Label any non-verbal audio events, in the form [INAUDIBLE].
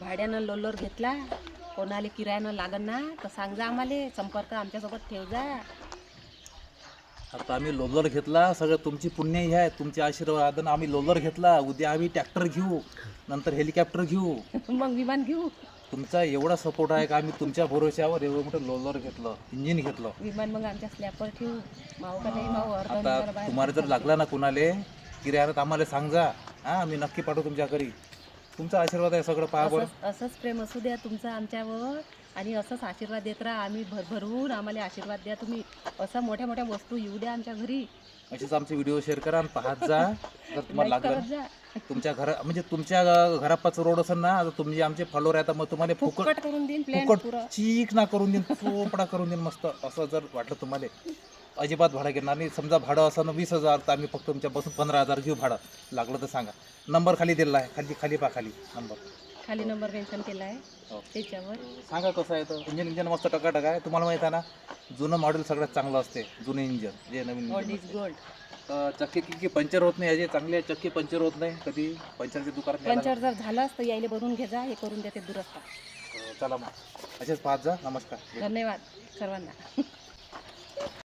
भाड्यानं लोलर घेतला. कोणाला किरायानं लागन ना तर सांग जा आम्हाला संपर्क आमच्यासोबत ठेव जा आता आम्ही लोलर घेतला सगळं तुमची पुण्य हे आहे तुमचे आशीर्वादानं आम्ही लोलर घेतला उद्या आम्ही ट्रॅक्टर घेऊ नंतर हेलिकॉप्टर घेऊ. [LAUGHS] मग विमान घेऊ. तुमचा एवढा सपोर्ट आहे का? आम्ही तुमच्या भरोश्यावर एवढं मोठं लोलर घेतलं इंजिन घेतलं. विमान मग आमच्या स्लॅपवर ठेवू. माऊ का नाही माऊ अर्धा आता नंबर बाहेर तुम्हाला जर लागला ना कुणाले किरायात आम्हाला सांग जा हा आम्ही नक्की पाठवू तुमच्या घरी. तुमचा आशीर्वाद आहे सगळं पहा बरं असंच असंच प्रेम असू द्या तुमचं आमच्यावर आणि असंच आशीर्वाद देत राहा. आम्ही भरभरून आम्हाला आशीर्वाद द्या. तुम्ही असं मोठ्या मोठ्या वस्तू येऊ द्या आमच्या घरी. असेच आमचे व्हिडिओ शेअर करा आणि पाहत जा. जर तुम्हाला लागलं जा. तुमच्या घरा म्हणजे तुमच्या घरापाच रोड असेल ना आता तुम्ही आमचे फॉलोअर आहे तर मग तुम्हाला फुकट फुकट करून देईन प्लॅन फुकट पुरं. चीक ना करून देईन [LAUGHS] चोपडा करून देईन मस्त. असं जर वाटलं तुम्हाला. अजिबात भाडं घेणार नाही. समजा भाडं असं ना वीस हजार तर आम्ही फक्त तुमच्यापासून पंधरा हजार घेऊ भाडं. लागलं तर सांगा. नंबर खाली दिलेला आहे. खाली खाली पा खाली. नंबर खाली नंबर मेन्शन केला आहे. हो. त्याच्यावर. सांगा कसं आहे तर. इंजिन इंजिन मस्त टकाटक आहे. तुम्हाला माहीत आहे ना जुनं मॉडेल सगळ्यात चांगलं असते. जुनं इंजिन जे नवीन इंजिन इज गोल्ड चक्की किक्की पंक्चर होत नाही. याचे चांगले चक्की पंक्चर होत नाही. कधी पंक्चरच्या दुकानात न्यायला पंचर जर झालंच तर यायला भरून घे जा. हे करून देते दुरस्ता. चला मग. असेच पाहत जा. नमस्कार. धन्यवाद सर्वांना.